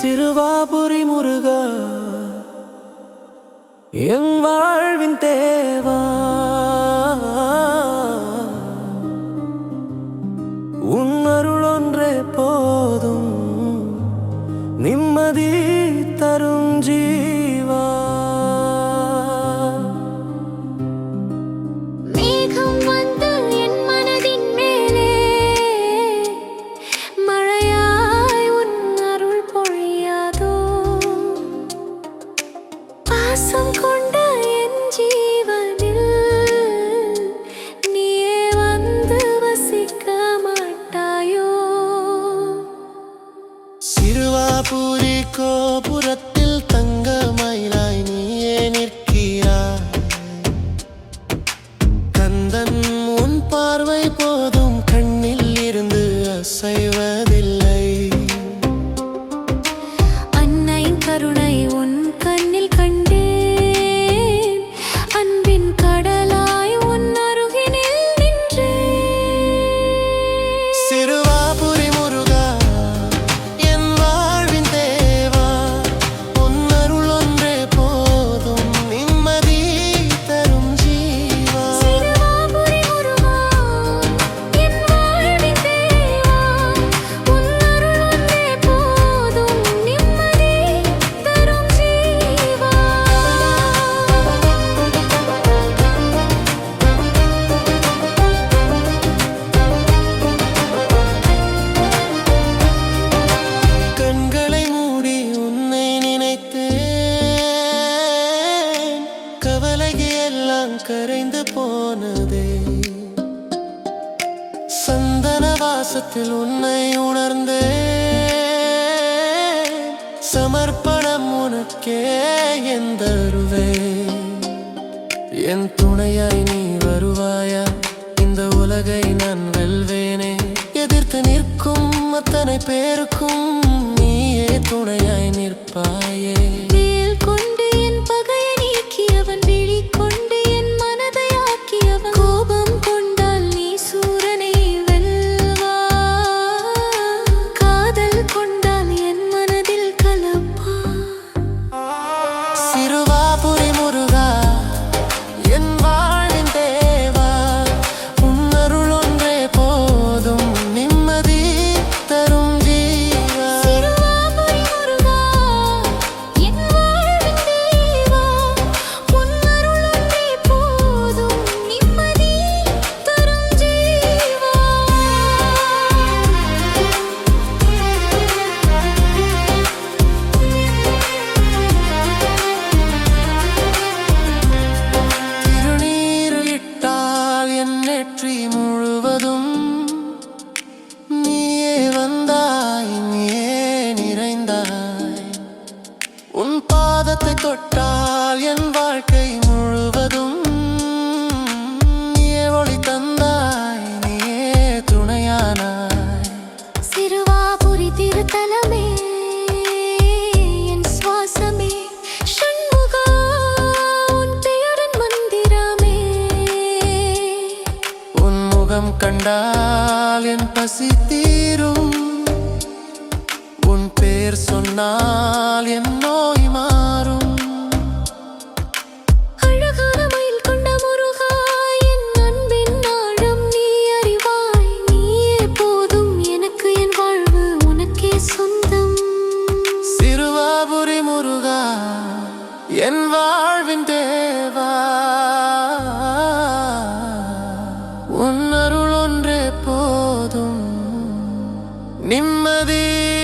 சிறுவாபுரி முருகா என் வாழ்வின் தேவா. உன் அருள் ஒன்றே போதும் நிம்மதி தரும் ஜீவா கோபுரத்தில் தங்க மயிலாய் நீயே நிற்கிறாய். கந்தன் உன் பார்வை போதும். பாசத்தில் உன்னை உணர்ந்தேன். சமர்ப்பணம் உனக்கே எந்தருவே என் துணையாய் நீ வருவாயா? இந்த உலகை நான் வெல்வேனே. எதிர்த்து நிற்கும் அத்தனை பேருக்கும் நீயே துணையாய் நிற்பாயே. முழுவதும் நீயே வந்தாய் நீயே நிறைந்தாய். உன் பாதத்தை தொட்டால் என் வாழ்க்கை பசி தீரும். உன் பேர் சொன்னால் என் நோய் மாறும். அழகான மயில் கொண்ட முருகா என் அன்பின் ஆழம் நீ அறிவாய். நீயே போதும் எனக்கு என் வாழ்வு உனக்கே சொந்தம். சிறுவாபுரி முருகா என் வாழ்வின் நிம்மதி.